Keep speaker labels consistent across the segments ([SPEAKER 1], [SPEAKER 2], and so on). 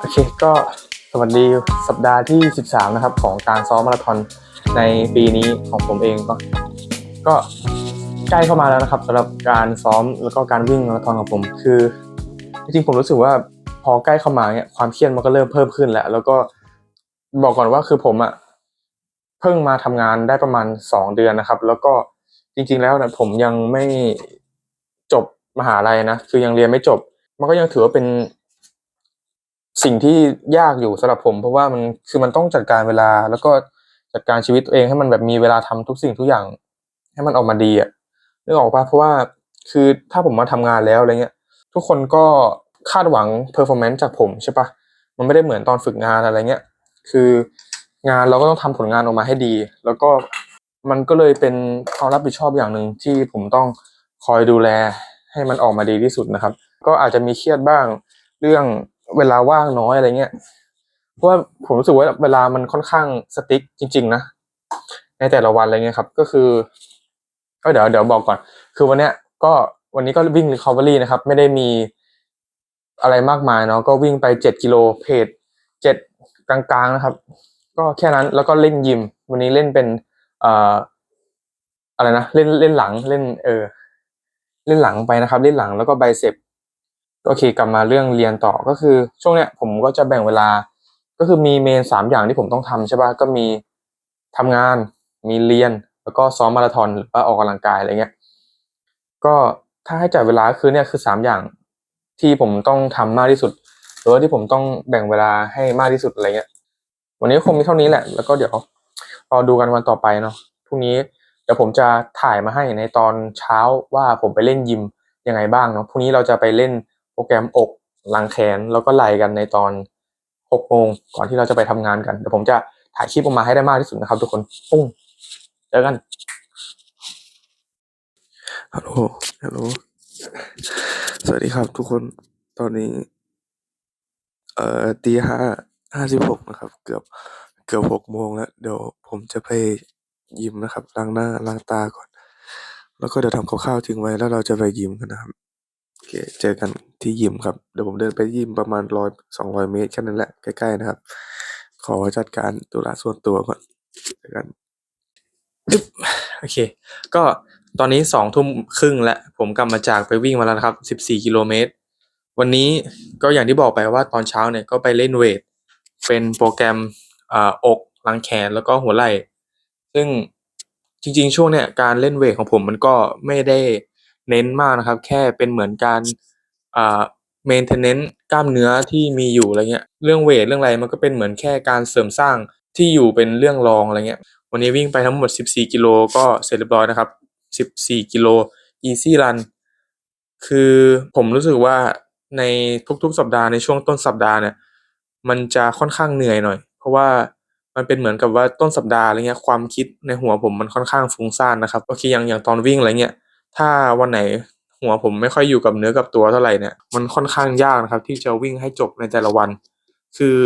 [SPEAKER 1] โอเคก็สวัสดีสัปดาห์ที่ 13 นะครับ ของการซ้อมมาราธอนในปีนี้ของผมเองก็ ก็ใกล้เข้ามาแล้วนะครับสำหรับการซ้อมแล้วก็การวิ่งมาราธอนของผม คือจริงๆผมรู้สึกว่าพอใกล้เข้ามาเนี่ยความเครียดมันก็เริ่มเพิ่มขึ้นแล้ว แล้วก็บอกก่อนว่าคือผมอะเพิ่งมาทำงานได้ประมาณ 2 เดือนนะครับ แล้วก็จริง ๆ แล้วนี่ยผมยังไม่จบมหาลัยนะคือยังเรียนไม่จบ มันก็ยังถือว่าเป็น สิ่งที่ยากอยู่สำหรับผม เพราะว่ามันคือมันต้องจัดการเวลา แล้วก็จัดการชีวิตตัวเองให้มันแบบมีเวลาทำทุกสิ่งทุกอย่าง ให้มันออกมาดีอะนึกออกปะเพราะว่าคือถ้าผมมาทำงานแล้วอะไรเงี้ย ทุกคนก็คาดหวังเพอร์ฟอร์แมนซ์จากผมใช่ปะมันไม่ได้เหมือนตอนฝึกงานอะไรเงี้ย คืองานเราก็ต้องทำผลงานออกมาให้ดี แล้วก็มันก็เลยเป็นความรับผิดชอบอย่างหนึ่งที่ผมต้องคอยดูแลให้มันออกมาดีที่สุดนะครับ ก็อาจจะมีเครียดบ้างเรื่อง เวลาว่างน้อยอะไรเงี้ยเพราะว่าผมรู้สึกว่าเวลามันค่อนข้างสติ๊กจริง ๆ นะในแต่ละวันอะไรเงี้ยครับ ก็คือก็เดี๋ยวเดี๋ยวบอกก่อน คือวันเนี้ย ก็วันนี้ก็วิ่ง recovery นะครับ ไม่ได้มีอะไรมากมายเนาะก็วิ่งไปเจ็ดกิโลเพจเจ็ดกลางๆนะครับ ก็แค่นั้นแล้วก็เล่นยิม วันนี้เล่นเป็นเอ่ออะไรนะเล่นเล่นหลังเล่น เออ เล่นหลังไปนะครับ เล่นหลังแล้วก็ไบเซป โอเค กลับมาเรื่องเรียนต่อก็คือช่วงเนี้ยผมก็จะแบ่งเวลา ก็คือมีเมนสามอย่างที่ผมต้องทำใช่ป่ะก็มีทำงาน มีเรียน แล้วก็ซ้อมมาราธอนหรือว่าออกกำลังกายอะไรเงี้ยก็ถ้าให้จัดเวลาคือเนี่ยคือสามอย่างที่ผมต้องทำมากที่สุด หรือว่าที่ผมต้องแบ่งเวลาให้มากที่สุดอะไรเงี้ย วันนี้คงมีเท่านี้แหละ แล้วก็เดี๋ยวรอดูกันวันต่อไปเนาะพรุ่งนี้เดี๋ยวผมจะถ่ายมาให้ในตอนเช้าว่าผมไปเล่นยิมยังไงบ้างเนาะพรุ่งนี้เราจะไปเล่น โปรแกรมอกหลังแขนแล้วก็ไหล่กันในตอนหกโมงก่อนที่เราจะไปทำงานกันเดี๋ยวผมจะถ่ายคลิปออกมาให้ได้มากที่สุดนะครับ ทุกคนปุ้งเจอกัน
[SPEAKER 2] ฮัลโหลฮัลโหลสวัสดีครับ ทุกคนตอนนี้ เอ่อตีห้าห้าสิบหกนะครับ เกือบเกือบหกโมงแล้ว เดี๋ยวผมจะไปยิมนะครับล้างหน้าล้างตาก่อน แล้วก็เดี๋ยวทำข้าวทิ้งไว้แล้วเราจะไปยิมกันนะครับ เค เจอกันที่ยิมครับ เดี๋ยวผมเดินไปยิมประมาณร้อยสองร้อยเมตรแค่นั้นแหละ ใกล้ๆนะครับ ขอจัดการธุระส่วนตัวก่อนเจอกัน
[SPEAKER 1] อึ๊บโอเค ก็ตอนนี้สองทุ่มครึ่งแล้ว ผมกลับมาจากไปวิ่งมาแล้วครับสิบสี่กิโลเมตร วันนี้ก็อย่างที่บอกไปว่าตอนเช้าเนี่ยก็ไปเล่นเวท เป็นโปรแกรมอ่าอกหลังแขนแล้วก็หัวไหล่ ซึ่งจริงๆ ช่วงเนี้ยการเล่นเวทของผมมันก็ไม่ได้ เน้นมากนะครับ แค่เป็นเหมือนการอ่า maintenance กล้ามเนื้อที่มีอยู่อะไรเงี้ย เรื่องเวทเรื่องอะไรมันก็เป็นเหมือนแค่การเสริมสร้างที่อยู่เป็นเรื่องรองอะไรเงี้ย วันนี้วิ่งไปทั้งหมด 14 กิโลก็เสร็จเรียบร้อยนะครับ 14 กิโล easy run คือผมรู้สึกว่าในทุกๆ สัปดาห์ในช่วงต้นสัปดาห์เนี่ยมันจะค่อนข้างเหนื่อยหน่อย เพราะว่ามันเป็นเหมือนกับว่าต้นสัปดาห์อะไรเงี้ยความคิดในหัวผมมันค่อนข้างฟุ้งซ่านนะครับโอเคอย่างอย่างตอนวิ่งอะไรเงี้ย ถ้าวันไหนหัวผมไม่ค่อยอยู่กับเนื้อกับตัวเท่าไหร่เนี่ยมันค่อนข้างยากนะครับ ที่จะวิ่งให้จบในแต่ละวัน คือ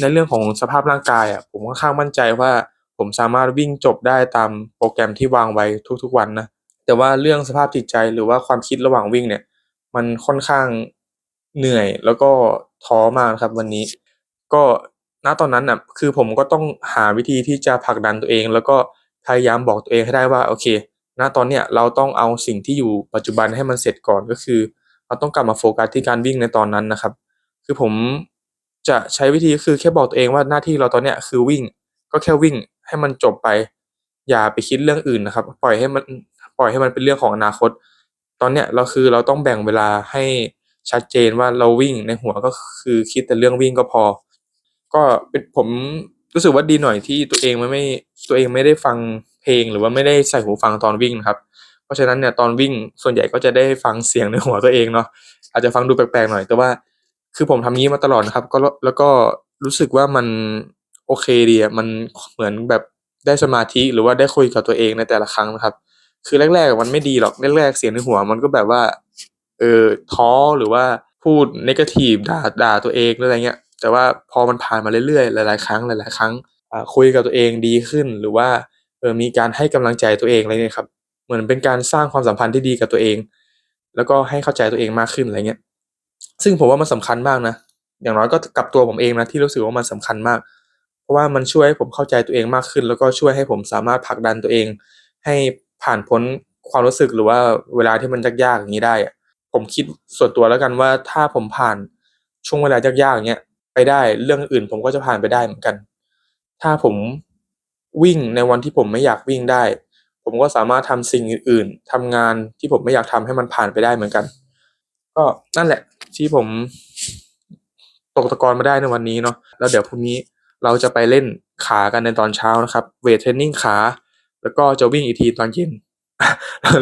[SPEAKER 1] ในเรื่องของสภาพร่างกายอะผมค่อนข้างมั่นใจว่าผมสามารถวิ่งจบได้ตามโปรแกรมที่วางไว้ทุกๆวันนะแต่ว่าเรื่องสภาพจิตใจหรือว่าความคิดระหว่างวิ่งเนี่ย มันค่อนข้างเหนื่อยแล้วก็ท้อมากนะครับวันนี้ ก็ณตอนนั้นน่ะคือผมก็ต้องหาวิธีที่จะผลักดันตัวเอง แล้วก็พยายามบอกตัวเองให้ได้ว่าโอเค ณตอนเนี้ยเราต้องเอาสิ่งที่อยู่ปัจจุบันให้มันเสร็จก่อนก็คือ เราต้องกลับมาโฟกัสที่การวิ่งในตอนนั้นนะครับ คือผมจะใช้วิธีก็คือแค่บอกตัวเองว่าหน้าที่เราตอนเนี้ยคือวิ่ง ก็แค่วิ่งให้มันจบไป อย่าไปคิดเรื่องอื่นนะครับ ปล่อยให้มันปล่อยให้มันเป็นเรื่องของอนาคต ตอนเนี้ยเราคือเราต้องแบ่งเวลาให้ชัดเจนว่าเราวิ่งในหัวก็คือคิดแต่เรื่องวิ่งก็พอ ก็เป็นผมรู้สึกว่าดีหน่อยที่ตัวเองมันไม่ตัวเองไม่ได้ฟัง เพลงหรือว่าไม่ได้ใส่หูฟังตอนวิ่งนะครับ เพราะฉะนั้นเนี่ยตอนวิ่งส่วนใหญ่ก็จะได้ฟังเสียงในหัวตัวเองเนาะอาจจะฟังดูแปลกๆหน่อย แต่ว่าคือผมทำงี้มาตลอดนะครับ ก็แล้วก็รู้สึกว่ามันโอเคดีอะมันเหมือนแบบได้สมาธิหรือว่าได้คุยกับตัวเองในแต่ละครั้งนะครับ คือแรกๆมันไม่ดีหรอกแรกๆเสียงในหัว มันก็แบบว่าเออท้อหรือว่าพูดนกาทีฟด่าด่าตัวเองอะไรเงี้ยแต่ว่าพอมันผ่านมาเรื่อยๆ หลายๆ ครั้งหลาย ๆ ครั้งคุยกับตัวเองดีขึ้น หรือว่า ออมีการให้กำลังใจตัวเองอะไรเงี้ยครับ เหมือนเป็นการสร้างความสัมพันธ์ที่ดีกับตัวเอง แล้วก็ให้เข้าใจตัวเองมากขึ้นอะไรเงี้ย ซึ่งผมว่ามันสำคัญมากนะ อย่างน้อยก็กับตัวผมเองนะที่รู้สึกว่ามันสำคัญมาก เพราะว่ามันช่วยให้ผมเข้าใจตัวเองมากขึ้น แล้วก็ช่วยให้ผมสามารถผลักดันตัวเอง ให้ผ่านพ้นความรู้สึกหรือว่าเวลาที่มันยากๆอย่างนี้ได้ ผมคิดส่วนตัวแล้วกันว่าถ้าผมผ่านช่วงเวลายากๆอย่างเงี้ยไปได้เรื่องอื่นผมก็จะผ่านไปได้เหมือนกัน ถ้าผม วิ่งในวันที่ผมไม่อยากวิ่งได้ ผมก็สามารถทำสิ่งอื่นๆทำงานที่ผมไม่อยากทำให้มันผ่านไปได้เหมือนกัน ก็นั่นแหละที่ผมตกตะกอนมาได้ในวันนี้เนาะแล้วเดี๋ยวพรุ่งนี้เราจะไปเล่นขากันในตอนเช้านะครับเวทเทรนนิ่งขา แล้วก็จะวิ่งอีกทีตอนเย็น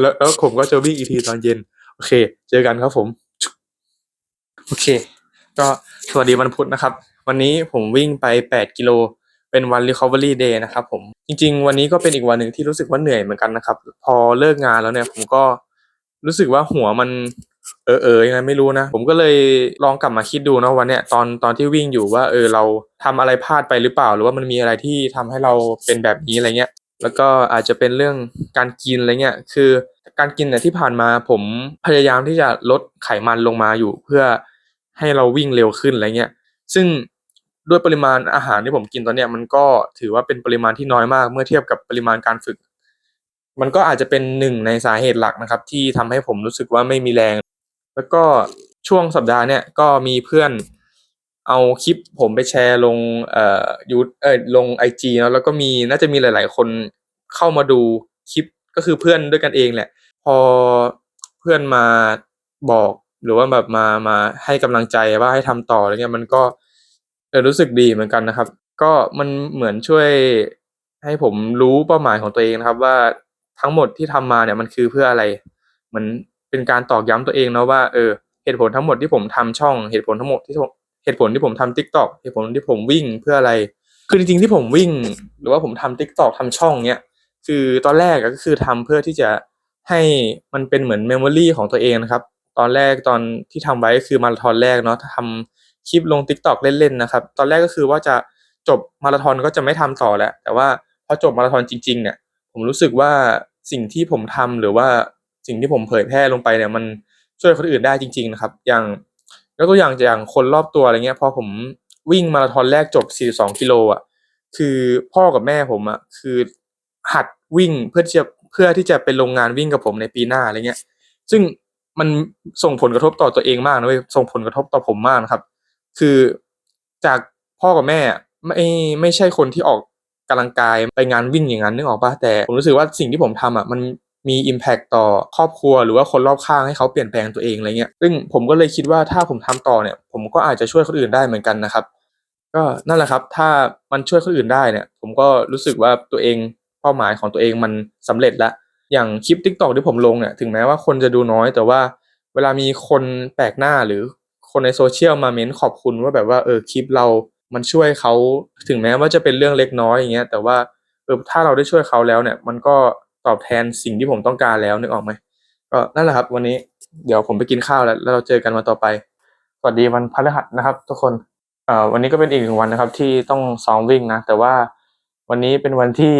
[SPEAKER 1] แล้วแล้วผมก็จะวิ่งอีกทีตอนเย็น โอเค เจอกันครับผม โอเค ก็สวัสดีวันพุธนะครับ วันนี้ผมวิ่งไป 8 กิโล เป็นวัน recovery day นะครับผมจริง ๆ วันนี้ก็เป็นอีกวันหนึ่งที่รู้สึกว่าเหนื่อยเหมือนกันนะครับ พอเลิกงานแล้วเนี่ยผมก็รู้สึกว่าหัวมันเออเออยังไงไม่รู้นะ ผมก็เลยลองกลับมาคิดดูนะวันเนี้ยตอนตอนที่วิ่งอยู่ว่าเออเราทำอะไรพลาดไปหรือเปล่า หรือว่ามันมีอะไรที่ทำให้เราเป็นแบบนี้อะไรเงี้ยแล้วก็อาจจะเป็นเรื่องการกินอะไรเงี้ยคือการกินเนี่ยที่ผ่านมาผมพยายามที่จะลดไขมันลงมาอยู่ เพื่อให้เราวิ่งเร็วขึ้นอะไรเงี้ยซึ่ง ด้วยปริมาณอาหารที่ผมกินตอนเนี้ยมันก็ถือว่าเป็นปริมาณที่น้อยมากเมื่อเทียบกับปริมาณการฝึก มันก็อาจจะเป็นหนึ่งในสาเหตุหลักนะครับ ที่ทำให้ผมรู้สึกว่าไม่มีแรง แล้วก็ช่วงสัปดาห์เนี่ยก็มีเพื่อนเอาคลิปผมไปแชร์ลงเอ่อยูเออลงไอจีเนาะแล้วก็มีน่าจะมีหลาย ๆ คนเข้ามาดูคลิปก็คือเพื่อนด้วยกันเองแหละ พอเพื่อนมาบอกหรือว่าแบบมามาให้กำลังใจว่าให้ทำต่ออะไรเงี้ยมันก็ เออรู้สึกดีเหมือนกันนะครับ ก็มันเหมือนช่วยให้ผมรู้เป้าหมายของตัวเองนะครับ ว่าทั้งหมดที่ทำมาเนี่ยมันคือเพื่ออะไร เหมือนเป็นการตอกย้ำตัวเองเนาะว่าเออเหตุผลทั้งหมดที่ผมทำช่อง เหตุผลทั้งหมดที่เหตุผลที่ผมทำทิกตอกเหตุผลที่ผมวิ่งเพื่ออะไร คือจริงๆที่ผมวิ่ง หรือว่าผมทำทิกตอกทำช่องเนี้ยคือตอนแรกก็คือทำเพื่อที่จะให้มันเป็นเหมือนเมมโมรีของตัวเองนะครับ ตอนแรกตอนที่ทำไว้ก็คือมาราธอนแรกเนาะทำ คลิปลงทิกตอกเล่นๆนะครับ ตอนแรกก็คือว่าจะจบมาราธอนก็จะไม่ทำต่อแล้ว แต่ว่าพอจบมาราธอนจริง ๆ เนี่ย ผมรู้สึกว่าสิ่งที่ผมทำหรือว่าสิ่งที่ผมเผยแพร่ลงไปเนี่ยมันช่วยคนอื่นได้จริง ๆ นะครับ อย่างยกตัวอย่างอย่างคนรอบตัวอะไรเงี้ยพอผมวิ่งมาราธอนแรกจบ 42 กิโลอะคือพ่อกับแม่ผมอะคือหัดวิ่งเพื่อที่จะเพื่อที่จะไปลงงานวิ่งกับผมในปีหน้าอะไรเงี้ย ซึ่งมันส่งผลกระทบต่อตัวเองมากนะเว้ยส่งผลกระทบต่อผมมากนะครับ คือจากพ่อกับแม่ไม่ไม่ใช่คนที่ออกกำลังกายไปงานวิ่งอย่างนั้นนึกออกปะแต่ผมรู้สึกว่าสิ่งที่ผมทำอะมันมีอิมแพ t ต่อครอบครัวหรือว่าคนรอบข้างให้เขาเปลี่ยนแปลงตัวเองอะไรเงี้ยซึ่งผมก็เลยคิดว่าถ้าผมทำต่อเนี่ย ผมก็อาจจะช่วยคนอื่นได้เหมือนกันนะครับ ก็นั่นแหละครับ ถ้ามันช่วยคนอื่นได้เนี่ย ผมก็รู้สึกว่าตัวเองเป้าหมายของตัวเองมันสำเร็จล้วอย่างคลิป TikTok ที่ผมลงเนี่ยถึงแม้ว่าคนจะดูน้อย แต่ว่าเวลามีคนแปลกหน้าหรือ คนในโซเชียลมาเม้นขอบคุณว่าแบบว่าเออคลิปเรามันช่วยเขาถึงแม้ว่าจะเป็นเรื่องเล็กน้อยอย่างเงี้ยแต่ว่าเออถ้าเราได้ช่วยเขาแล้วเนี่ย มันก็ตอบแทนสิ่งที่ผมต้องการแล้วนึกออกไหมก็นั่นแหละครับ วันนี้เดี๋ยวผมไปกินข้าวแล้วแล้วเราเจอกันวันต่อไป สวัสดีวันพฤหัสนะครับ ทุกคนเอ่อวันนี้ก็เป็นอีกหนึ่งวันนะครับ ที่ต้องซ้อมวิ่งนะแต่ว่าวันนี้เป็นวันที่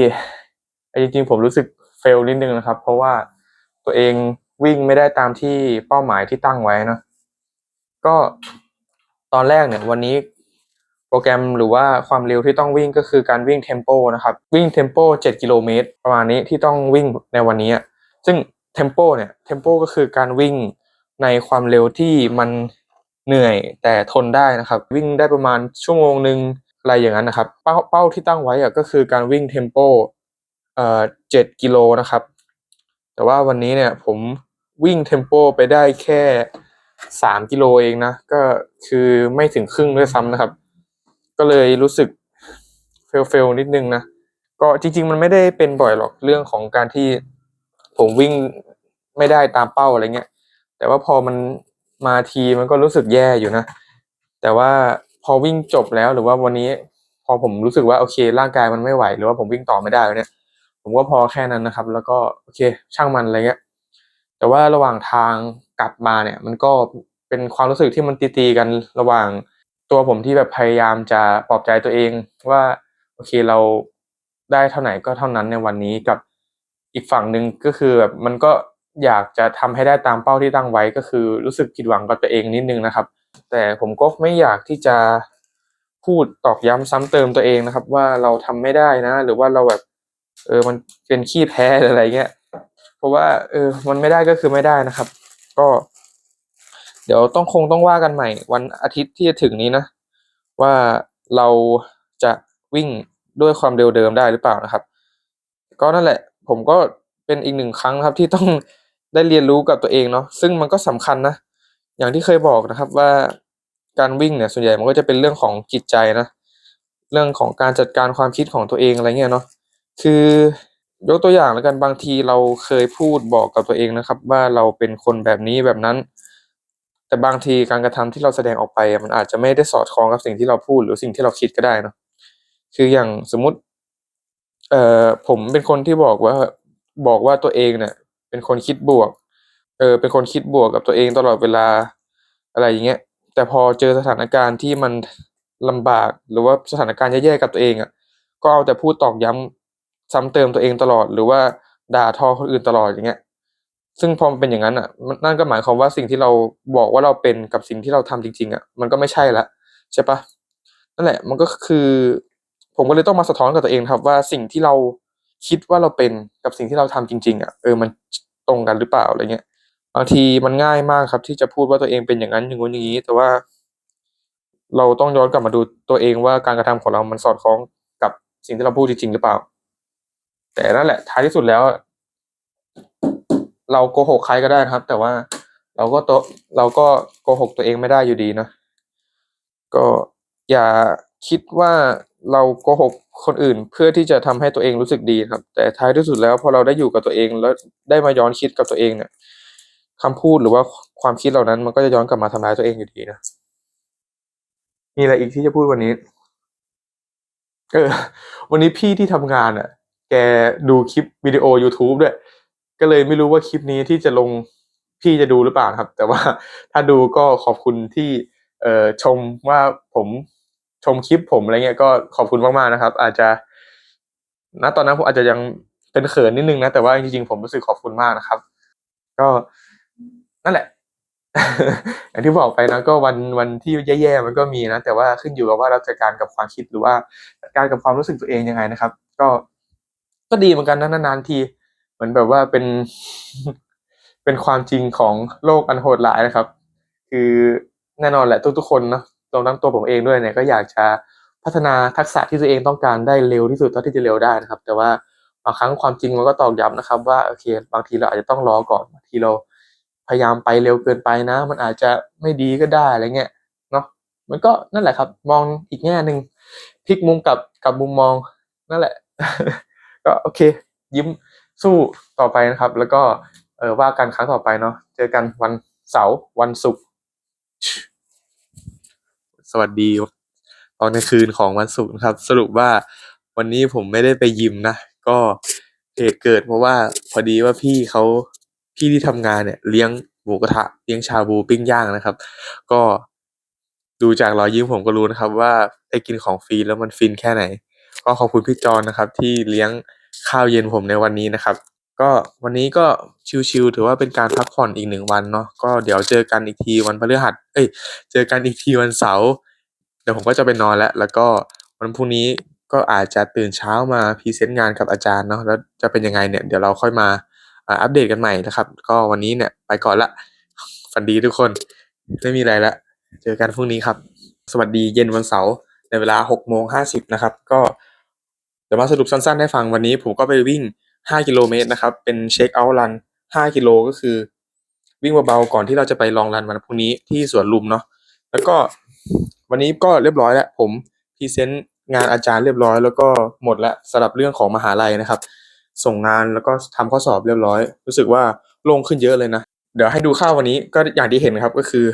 [SPEAKER 1] จริงๆผมรู้สึกเฟลนิดนึงนะครับ เพราะว่าตัวเองวิ่งไม่ได้ตามที่เป้าหมายที่ตั้งไว้นะ ก็ตอนแรกเนี่ยวันนี้โปรแกรมหรือว่าความเร็วที่ต้องวิ่งก็คือการวิ่งเทมโปนะครับ วิ่งเทมโป7กิโลเมตรประมาณนี้ที่ต้องวิ่งในวันนี้ ซึ่งเทมโปเนี่ยเทมโปก็คือการวิ่งในความเร็วที่มันเหนื่อยแต่ทนได้นะครับ วิ่งได้ประมาณชั่วโมงหนึ่งอะไรอย่างนั้นนะครับ เป้าเป้าที่ตั้งไว้อะก็คือการวิ่งเทมโปเอ่อ7กิโลนะครับ แต่ว่าวันนี้เนี่ยผมวิ่งเทมโปไปได้แค่ สามกิโลเองนะ ก็คือไม่ถึงครึ่งด้วยซ้ำนะครับ ก็เลยรู้สึกเฟลเฟลนิดนึงนะ ก็จริง ๆ มันไม่ได้เป็นบ่อยหรอกเรื่องของการที่ผมวิ่งไม่ได้ตามเป้าอะไรเงี้ย แต่ว่าพอมันมาทีมันก็รู้สึกแย่อยู่นะ แต่ว่าพอวิ่งจบแล้วหรือว่าวันนี้ พอผมรู้สึกว่าโอเค ร่างกายมันไม่ไหว หรือว่าผมวิ่งต่อไม่ได้แล้วเนี่ย ผมก็พอแค่นั้นนะครับ แล้วก็โอเค ช่างมันอะไรเงี้ย แต่ว่าระหว่างทาง กลับมาเนี่ย มันก็เป็นความรู้สึกที่มันตีๆกันระหว่างตัวผมที่แบบพยายามจะปลอบใจตัวเองว่าโอเคเราได้เท่าไหนก็เท่านั้นในวันนี้กับอีกฝั่งหนึ่งก็คือแบบมันก็อยากจะทำให้ได้ตามเป้าที่ตั้งไว้ก็คือรู้สึกผิดหวังกับตัวเองนิดนึงนะครับ แต่ผมก็ไม่อยากที่จะพูดตอกย้ำซ้ำเติมตัวเองนะครับ ว่าเราทำไม่ได้นะ หรือว่าเราแบบเออมันเป็นขี้แพ้อะไรเงี้ยเพราะว่าเออมันไม่ได้ก็คือไม่ได้นะครับ ก็ เดี๋ยวต้องคงต้องว่ากันใหม่ วันอาทิตย์ที่จะถึงนี้นะ ว่าเราจะวิ่งด้วยความเร็วเดิมได้หรือเปล่านะครับ ก็นั่นแหละ ผมก็เป็นอีกหนึ่งครั้งครับที่ต้องได้เรียนรู้กับตัวเองเนาะซึ่งมันก็สำคัญนะ อย่างที่เคยบอกนะครับว่าการวิ่งเนี่ยส่วนใหญ่มันก็จะเป็นเรื่องของจิตใจนะ เรื่องของการจัดการความคิดของตัวเองอะไรเงี้ยเนาะคือ ยกตัวอย่างแล้วกันบางทีเราเคยพูดบอกกับตัวเองนะครับ ว่าเราเป็นคนแบบนี้แบบนั้น แต่บางทีการกระทำที่เราแสดงออกไป มันอาจจะไม่ได้สอดคล้องกับสิ่งที่เราพูดหรือสิ่งที่เราคิดก็ได้เนาะคืออย่างสมมติ เอ่อผมเป็นคนที่บอกว่าบอกว่าตัวเองเนี่ย เป็นคนคิดบวก เออเป็นคนคิดบวกกับตัวเองตลอดเวลาอะไรอย่างเงี้ย แต่พอเจอสถานการณ์ที่มันลำบากหรือว่าสถานการณ์แย่ๆกับตัวเองอะ ก็เอาแต่พูดตอกย้ำ ซ้ำเติมตัวเองตลอดหรือว่าด่าทอคนอื่นตลอดอย่างเงี้ย ซึ่งพอมันเป็นอย่างนั้นอะนั่นก็หมายความว่าสิ่งที่เราบอกว่าเราเป็นกับสิ่งที่เราทำจริง ๆ อะ มันก็ไม่ใช่ละใช่ปะนั่นแหละ มันก็คือ ผมก็เลยต้องมาสะท้อนกับตัวเองครับ ว่าสิ่งที่เราคิดว่าเราเป็นกับสิ่งที่เราทำจริง ๆ อะเออมันตรงกันหรือเปล่าอะไรเงี้ยบางทีมันง่ายมากครับที่จะพูดว่าตัวเองเป็นอย่างนั้นอย่างงู้นอย่างนี้ แต่ว่า เราต้องย้อนกลับมาดูตัวเองว่าการกระทำของเรามันสอดคล้องกับสิ่งที่เราพูดจริงๆหรือเปล่า แต่นั่นแหละท้ายที่สุดแล้ว เราโกหกใครก็ได้นะครับ แต่ว่าเราก็โตเราก็โกหกตัวเองไม่ได้อยู่ดีนะก็อย่าคิดว่าเราโกหกคนอื่นเพื่อที่จะทำให้ตัวเองรู้สึกดีครับ แต่ท้ายที่สุดแล้วพอเราได้อยู่กับตัวเองแล้วได้มาย้อนคิดกับตัวเองเนี่ยคำพูดหรือว่าความคิดเหล่านั้น มันก็จะย้อนกลับมาทำร้ายตัวเองอยู่ดีนะมีอะไรอีกที่จะพูดวันนี้ เออ วันนี้พี่ที่ทำงานอะ แกดูคลิปวิดีโอ YouTube ด้วย ก็เลยไม่รู้ว่าคลิปนี้ที่จะลงพี่จะดูหรือเปล่าครับ แต่ว่าถ้าดูก็ขอบคุณที่เอ่อชมว่าผมชมคลิปผมอะไรเงี้ยก็ขอบคุณมากๆนะครับ อาจจะณตอนนั้นผมอาจจะยังเป็นเขินนิดนึงนะ แต่ว่าจริงๆผมรู้สึกขอบคุณมากนะครับ ก็นั่นแหละ อย่างที่บอกไปนะก็วันวันที่แย่ๆมันก็มีนะ แต่ว่าขึ้นอยู่กับว่าเราจัดการกับความคิดหรือว่าจัดการกับความรู้สึกตัวเองยังไงนะครับ ก็ ก็ดีเหมือนกันนะนานๆที เหมือนแบบว่าเป็น เป็นความจริงของโลกอันโหดร้ายนะครับ คือแน่นอนแหละทุกๆคนนะรวมทั้งตัวผมเองด้วยเนี่ยก็อยากจะพัฒนาทักษะที่ตัวเองต้องการได้เร็วที่สุดเท่าที่จะเร็วได้นะครับ แต่ว่าบางครั้งความจริงมันก็ตอกย้ำนะครับ ว่าโอเค บางทีเราอาจจะต้องรอก่อนบางทีเราพยายามไปเร็วเกินไปนะ มันอาจจะไม่ดีก็ได้อะไรเงี้ยเนาะมันก็นั่นแหละครับ มองอีกแง่หนึ่งพลิกมุมกับกับมุมมองนั่นแหละ ก็โอเค ยิ้มสู้ต่อไปนะครับ แล้วก็เออว่ากันครั้งต่อไปเนาะเจอกันวันเสาร์วันศุกร์สวัสดีตอนกลางคืนของวันศุกร์นะครับ สรุปว่าวันนี้ผมไม่ได้ไปยิมนะ ก็เหตุเกิดเพราะว่าพอดีว่าพี่เขาพี่ที่ทำงานเนี่ย เลี้ยงหมูกระทะเลี้ยงชาบูปิ้งย่างนะครับ ก็ดูจากรอยยิ้มผมก็รู้นะครับ ว่าได้กินของฟรีแล้วมันฟินแค่ไหน ก็ขอบคุณพี่จอนนะครับ ที่เลี้ยงข้าวเย็นผมในวันนี้นะครับ ก็วันนี้ก็ชิลๆถือว่าเป็นการพักผ่อนอีกหนึ่งวันเนาะก็เดี๋ยวเจอกันอีกทีวันพฤหัสเอ้ยเจอกันอีกทีวันเสาร์เดี๋ยวผมก็จะไปนอนแล้วแล้วก็วันพรุ่งนี้ก็อาจจะตื่นเช้ามาพรีเซนต์งานกับอาจารย์เนาะแล้วจะเป็นยังไงเนี่ยเดี๋ยวเราค่อยมาอัปเดตกันใหม่นะครับ ก็วันนี้เนี่ยไปก่อนละฝันดีทุกคนไม่มีอะไรละเจอกันพรุ่งนี้ครับ สวัสดีเย็นวันเสาร์ในเวลาหกโมงห้าสิบนะครับ ก็ ดี๋ยวมาสรุปสั้นๆให้ฟังวันนี้ผมก็ไปวิ่ง 5 กิโลเมตรนะครับเป็นเช็คเอาท์รัน 5 กิโลก็คือ วิ่งเบาๆก่อนที่เราจะไปลองรันวันพรุ่งนี้ที่สวนลุมเนาะแล้วก็วันนี้ก็เรียบร้อยแล้วผมพรีเซนต์งานอาจารย์เรียบร้อย แล้วก็หมดแล้วสำหรับเรื่องของมหาลัยนะครับ ส่งงานแล้วก็ทำข้อสอบเรียบร้อย รู้สึกว่าโล่งขึ้นเยอะเลยนะ เดี๋ยวให้ดูข้าววันนี้ก็อย่างที่เห็นครับก็คือ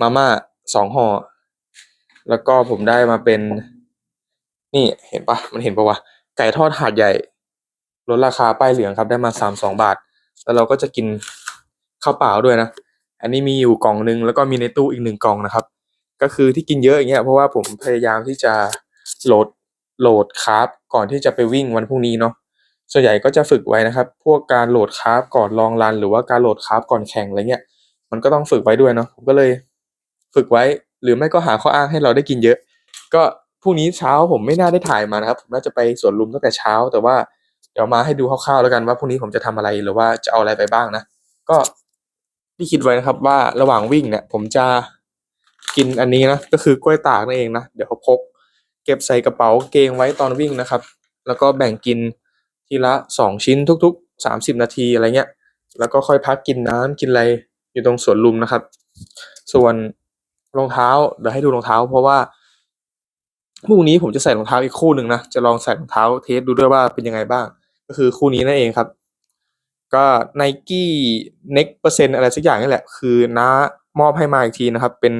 [SPEAKER 1] มาม่าสองห่อแล้วก็ผมได้มาเป็น นี่เห็นปะมันเห็นปะวะไก่ทอดหาดใหญ่ลดราคาป้ายเหลืองครับได้มาสามสองบาท แล้วเราก็จะกินข้าวเปล่าด้วยนะ อันนี้มีอยู่กล่องนึงแล้วก็มีในตู้อีกหนึ่งกล่องนะครับ ก็คือที่กินเยอะอย่างเงี้ยเพราะว่าผมพยายามที่จะโหลดโหลดคาร์บก่อนที่จะไปวิ่งวันพรุ่งนี้เนาะส่วนใหญ่ก็จะฝึกไว้นะครับ พวกการโหลดคราฟก่อนลองรัน หรือว่าการโหลดคราฟก่อนแข่งอะไรเงี้ย มันก็ต้องฝึกไว้ด้วยเนาะผมก็เลยฝึกไว้หรือไม่ก็หาข้ออ้างให้เราได้กินเยอะ ก็ พรุ่งนี้เช้าผมไม่น่าได้ถ่ายมานะครับผมน่าจะไปสวนลุมตั้งแต่เช้า แต่ว่าเดี๋ยวมาให้ดูคร่าวๆแล้วกันว่าพรุ่งนี้ผมจะทำอะไรหรือว่าจะเอาอะไรไปบ้างนะ ก็ที่คิดไว้นะครับว่าระหว่างวิ่งเนี่ย ผมจะกินอันนี้นะก็คือกล้วยตากนั่นเองนะเดี๋ยวเขาพก เก็บใส่กระเป๋าเกงไว้ตอนวิ่งนะครับ แล้วก็แบ่งกินทีละสองชิ้นทุกๆสามสิบนาทีอะไรเงี้ย แล้วก็ค่อยพักกินน้ำกินอะไรอยู่ตรงสวนลุมนะครับ ส่วนรองเท้าเดี๋ยวให้ดูรองเท้า เพราะว่า พรุ่งนี้ผมจะใส่รองเท้าอีกคู่หนึ่งนะ จะลองใส่รองเท้าเทสดูด้วยว่าเป็นยังไงบ้าง ก็คือคู่นี้นั่นเองครับ ก็ไนกี้เน็กเปอร์เซ็นอะไรสักอย่างนี่แหละ คือน้ามอบให้มาอีกทีนะครับ เป็น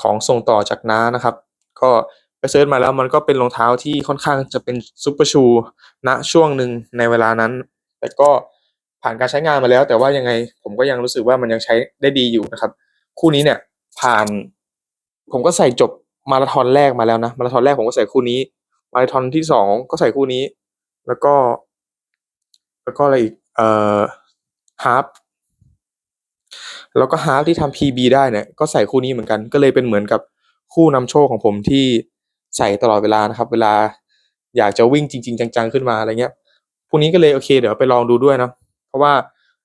[SPEAKER 1] ของส่งต่อจากน้านะครับ ก็ไปเซิร์ชมาแล้วมันก็เป็นรองเท้าที่ค่อนข้างจะเป็นซุปเปอร์ชูณช่วงหนึ่งในเวลานั้น แต่ก็ผ่านการใช้งานมาแล้ว แต่ว่ายังไงผมก็ยังรู้สึกว่ามันยังใช้ได้ดีอยู่นะครับ คู่นี้เนี่ยผ่านผมก็ใส่จบ มาราธอนแรกมาแล้วนะ มาราธอนแรกผมก็ใส่คู่นี้ มาราธอนที่สองก็ใส่คู่นี้ แล้วก็ แล้วก็อะไรอีก เอ่อฮาร์ปแล้วก็ฮาร์ปที่ทำ PB ได้เนี่ยก็ใส่คู่นี้เหมือนกัน ก็เลยเป็นเหมือนกับคู่นำโชคของผมที่ใส่ตลอดเวลานะครับ เวลาอยากจะวิ่งจริง ๆ จัง ๆ ขึ้นมาอะไรเงี้ยพรุ่นี้ก็เลยโอเค เดี๋ยวไปลองดูด้วยนะเพราะว่า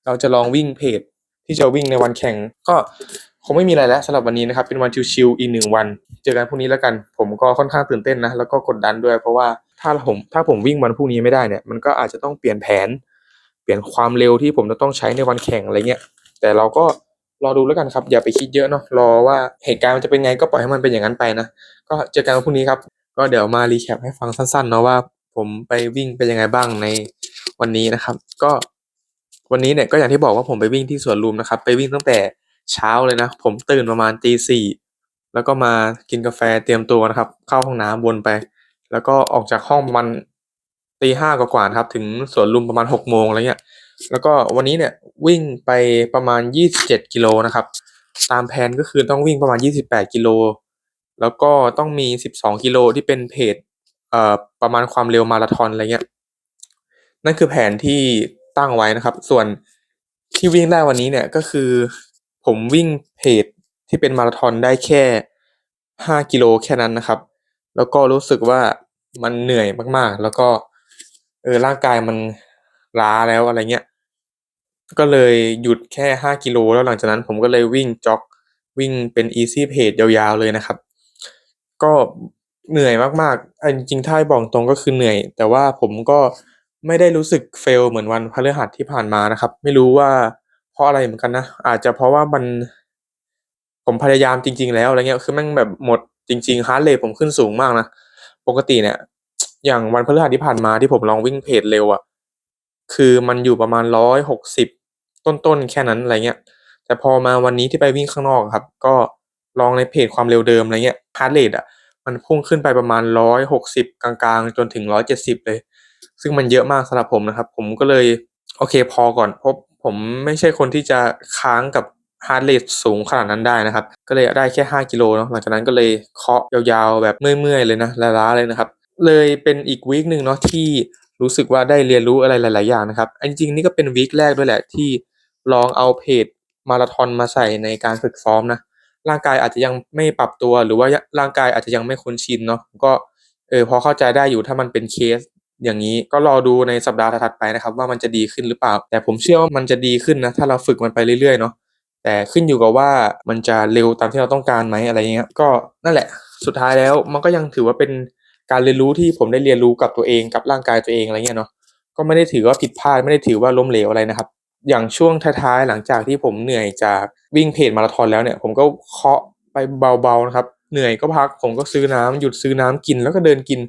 [SPEAKER 1] เราจะลองวิ่งเพจที่จะวิ่งในวันแข่งก็ คงไม่มีอะไรแล้วสำหรับวันนี้นะครับ เป็นวันชิวๆอีกหนึ่งวัน เจอกันพรุ่งนี้แล้วกัน ผมก็ค่อนข้างตื่นเต้นนะ แล้วก็กดดันด้วย เพราะว่าถ้าผมถ้าผมวิ่งวันพรุ่งนี้ไม่ได้เนี่ย มันก็อาจจะต้องเปลี่ยนแผน เปลี่ยนความเร็วที่ผมจะต้องใช้ในวันแข่งอะไรเงี้ย แต่เราก็รอดูแล้วกันครับ อย่าไปคิดเยอะเนาะ รอว่าเหตุการณ์มันจะเป็นไงก็ปล่อยให้มันเป็นอย่างนั้นไปนะ ก็เจอกันวันพรุ่งนี้ครับ ก็เดี๋ยวมารีแคปให้ฟังสั้นๆเนาะว่า ผมไปวิ่งเป็นยังไงบ้างในวันนี้นะครับ ก็วันนี้เนี่ยก็อย่างที่บอกว่าผมไปวิ่งที่สวนลุมนะครับ ไปวิ่งตั้งแต่ เช้าเลยนะ ผมตื่นประมาณตีสี่แล้วก็มากินกาแฟเตรียมตัวนะครับ เข้าห้องน้ำวนไป แล้วก็ออกจากห้องประมาณตีห้ากว่าๆครับ ถึงสวนลุมประมาณหกโมงอะไรเงี้ยแล้วก็วันนี้เนี่ยวิ่งไปประมาณ27กิโลนะครับ ตามแผนก็คือต้องวิ่งประมาณ28กิโลแล้วก็ต้องมี12กิโลที่เป็นเพจเอ่อประมาณความเร็วมาราธอนอะไรเงี้ยนั่นคือแผนที่ตั้งไว้นะครับ ส่วนที่วิ่งได้วันนี้เนี่ยก็คือ ผมวิ่งเพจที่เป็นมาราธอนได้แค่ 5 กิโลแค่นั้นนะครับ แล้วก็รู้สึกว่ามันเหนื่อยมากๆ แล้วก็เออร่างกายมันล้าแล้วอะไรเงี้ย ก็เลยหยุดแค่ 5 กิโลแล้วหลังจากนั้นผมก็เลยวิ่งจ็อกวิ่งเป็น easy pace ยาวๆเลยนะครับ ก็เหนื่อยมากๆอันจริงถ้าให้บอกตรงก็คือเหนื่อย แต่ว่าผมก็ไม่ได้รู้สึกเฟลเหมือนวันพฤหัสที่ผ่านมานะครับ ไม่รู้ว่า เพราะอะไรเหมือนกันนะ อาจจะเพราะว่ามัน ผมพยายามจริง ๆ แล้วอะไรเงี้ยคือแม่งแบบหมดจริง ๆ ฮาร์ดเรทผมขึ้นสูงมากนะ ปกติเนี่ย อย่างวันพฤหัสที่ผ่านมาที่ผมลองวิ่งเพจเร็วอะคือมันอยู่ประมาณร้อยหกสิบต้นๆแค่นั้นอะไรเงี้ย แต่พอมาวันนี้ที่ไปวิ่งข้างนอกครับ ก็ลองในเพจความเร็วเดิมอะไรเงี้ยฮาร์ดเรทอะมันพุ่งขึ้นไปประมาณร้อยหกสิบกลางๆ จนถึงร้อยเจ็ดสิบเลย ซึ่งมันเยอะมากสำหรับผมนะครับ ผมก็เลยโอเคพอก่อนเพราะ ผมไม่ใช่คนที่จะค้างกับฮาร์ดเรทสูงขนาดนั้นได้นะครับ ก็เลยได้แค่ 5 กิโลเนาะหลังจากนั้นก็เลยเคาะยาวๆ แบบเมื่อยๆ เลยนะล้าๆเลยนะครับ เลยเป็นอีกวีคหนึ่งเนาะที่รู้สึกว่าได้เรียนรู้อะไรหลาย ๆ อย่างนะครับอันจริงๆนี่ก็เป็นวีคแรกด้วยแหละที่ลองเอาเพจมาราธอนมาใส่ในการฝึกซ้อมนะร่างกายอาจจะยังไม่ปรับตัวหรือว่าร่างกายอาจจะยังไม่คุ้นชินเนาะก็เออพอเข้าใจได้อยู่ถ้ามันเป็นเคส อย่างนี้ก็รอดูในสัปดาห์ถัดไปนะครับ ว่ามันจะดีขึ้นหรือเปล่า แต่ผมเชื่อว่ามันจะดีขึ้นนะ ถ้าเราฝึกมันไปเรื่อยๆเนาะแต่ขึ้นอยู่กับว่ามันจะเร็วตามที่เราต้องการไหมอะไรเงี้ยก็นั่นแหละสุดท้ายแล้วมันก็ยังถือว่าเป็นการเรียนรู้ที่ผมได้เรียนรู้กับตัวเองกับร่างกายตัวเองอะไรเงี้ยเนาะก็ไม่ได้ถือว่าผิดพลาดไม่ได้ถือว่าล้มเหลวอะไรนะครับ อย่างช่วงท้ายๆหลังจากที่ผมเหนื่อยจากวิ่งเพจมาราธอนแล้วเนี่ยผมก็เคาะไปเบาๆนะครับ เหนื่อยก็พักผมก็ซื้อน้ำหยุดซื้อน้ำกินแล้วก็เดินกิน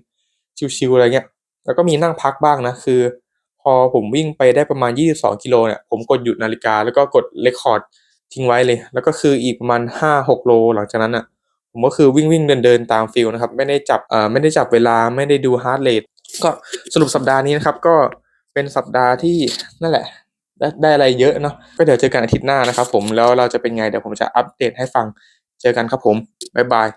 [SPEAKER 1] ชิวๆอะไรเงี้ย แล้วก็มีนั่งพักบ้างนะ คือ พอผมวิ่งไปได้ประมาณ 22 กิโลเนี่ย ผมกดหยุดนาฬิกา แล้วก็กดเรคคอร์ดทิ้งไว้เลย แล้วก็คืออีกประมาณ 5-6 โล หลังจากนั้นอะ ผมก็คือวิ่งวิ่งเดินเดินตามฟิลนะครับ ไม่ได้จับเอ่อไม่ได้จับเวลา ไม่ได้ดูฮาร์ดเรท ก็สรุปสัปดาห์นี้นะครับ ก็เป็นสัปดาห์ที่นั่นแหละ ได้ได้อะไรเยอะเนาะ ก็เดี๋ยวเจอกันอาทิตย์หน้านะครับผม แล้วเราจะเป็นไงเดี๋ยวผมจะอัปเดตให้ฟัง เจอกันครับผม บ๊ายบาย